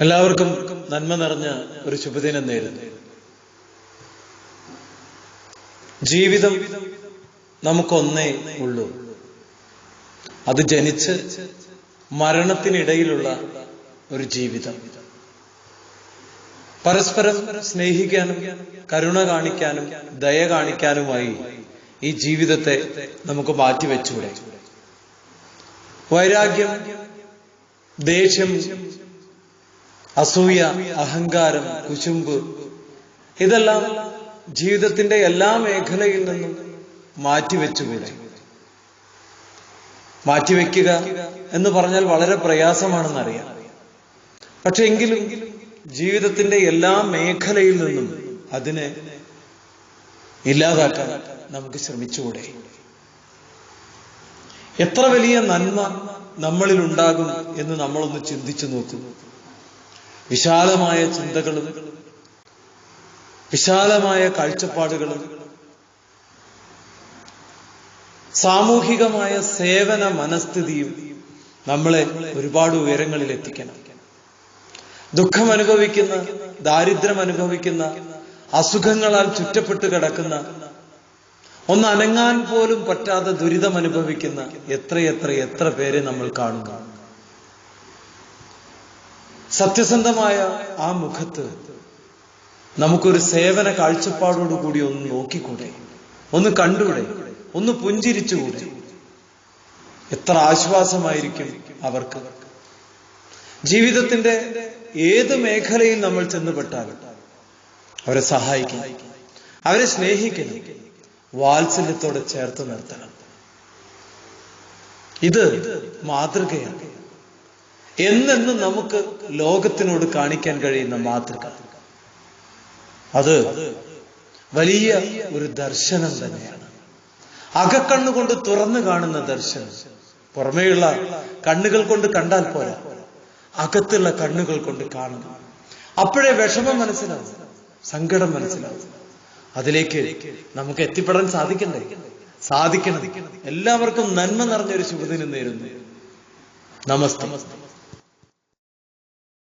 എല്ലാവർക്കും നന്മ നിറഞ്ഞ ഒരു ശുഭദിനം നേരുന്നു. ജീവിതം നമുക്കൊന്നേ ഉള്ളൂ. അത് ജനിച്ച് മരണത്തിനിടയിലുള്ള ഒരു ജീവിതം. പരസ്പരം സ്നേഹിക്കാനും കരുണ കാണിക്കാനും ദയ കാണിക്കാനുമായി ഈ ജീവിതത്തെ നമുക്ക് മാറ്റിവെച്ചൂടെ. വൈരാഗ്യം ദേഷ്യം അസൂയ അഹങ്കാരം കുശുമ്പ്. ഇതെല്ലാം ജീവിതത്തിന്റെ എല്ലാ മേഖലയിൽ നിന്നും മാറ്റിവെച്ചുകൂടെ? മാറ്റിവെക്കുക എന്ന് പറഞ്ഞാൽ വളരെ പ്രയാസമാണെന്നറിയാം. പക്ഷെ എങ്കിലും ജീവിതത്തിന്റെ എല്ലാ മേഖലയിൽ നിന്നും അതിനെ ഇല്ലാതാക്കാൻ നമുക്ക് ശ്രമിച്ചുകൂടെ? എത്ര വലിയ നന്മ നമ്മളിൽ ഉണ്ടാകും എന്ന് നമ്മളൊന്ന് ചിന്തിച്ചു നോക്കൂ. വിശാലമായ ചിന്തകളും വിശാലമായ കാഴ്ചപ്പാടുകളും സാമൂഹികമായ സേവന മനസ്ഥിതിയും നമ്മളെ ഒരുപാട് ഉയരങ്ങളിൽ എത്തിക്കണം ദുഃഖം അനുഭവിക്കുന്ന ദാരിദ്ര്യം അനുഭവിക്കുന്ന അസുഖങ്ങളാൽ ചുറ്റപ്പെട്ട് കിടക്കുന്ന ഒന്ന് അനങ്ങാൻ പോലും പറ്റാതെ ദുരിതം അനുഭവിക്കുന്ന എത്രയെത്ര എത്ര പേരെ നമ്മൾ കാണുക സത്യസന്ധമായ ആ മുഖത്ത് നമുക്കൊരു സേവന കാഴ്ചപ്പാടോടുകൂടി ഒന്ന് നോക്കിക്കൂടെ? ഒന്ന് കണ്ടൂടെ? ഒന്ന് പുഞ്ചിരിച്ചുകൂടെ? എത്ര ആശ്വാസമായിരിക്കും അവർക്ക്. ജീവിതത്തിന്റെ ഏത് മേഖലയിൽ നമ്മൾ ചെന്നുപെട്ടാലും അവരെ സഹായിക്കണം അവരെ സ്നേഹിക്കണം. വാത്സല്യത്തോടെ ചേർത്ത് നിർത്തണം. ഇത് മാതൃകയാണ്. എന്നെന്നും നമുക്ക് ലോകത്തിനോട് കാണിക്കാൻ കഴിയുന്ന മാതൃക. അത് വലിയ ഒരു ദർശനം തന്നെയാണ്. അകക്കണ്ണുകൊണ്ട് തുറന്നു കാണുന്ന ദർശനം. പുറമേയുള്ള കണ്ണുകൾ കൊണ്ട് കണ്ടാൽ പോരാ. അകത്തുള്ള കണ്ണുകൾ കൊണ്ട് കാണണം അപ്പോഴേ വിഷമം മനസ്സിലാവും. സങ്കടം മനസ്സിലാവും. അതിലേക്ക് നമുക്ക് എത്തിപ്പെടാൻ സാധിക്കണ്ടേ? സാധിക്കണം. എല്ലാവർക്കും നന്മ നിറഞ്ഞൊരു ശുഭദിനം നേരുന്നു. നമസ്തേ.